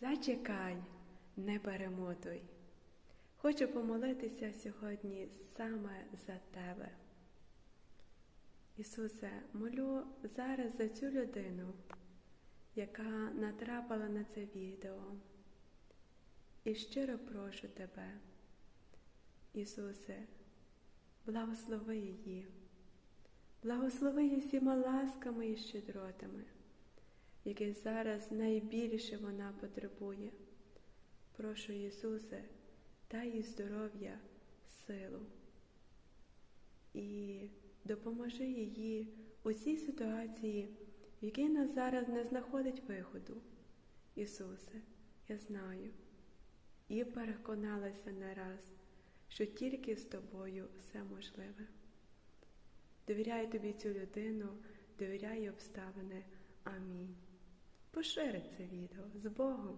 Зачекай, не перемотуй. Хочу помолитися сьогодні саме за тебе. Ісусе, молю зараз за цю людину, яка натрапила на це відео. І щиро прошу тебе, Ісусе, благослови її, благослови її всіма ласками і щедротами, які зараз найбільше вона потребує. Прошу Ісусе, дай їй здоров'я, силу і допоможи їй у цій ситуації, в якій вона зараз не знаходить виходу. Ісусе, я знаю і переконалася не раз, що тільки з тобою все можливе. Довіряю тобі цю людину, довіряю обставини. Амінь. Пошири це відео з Богом.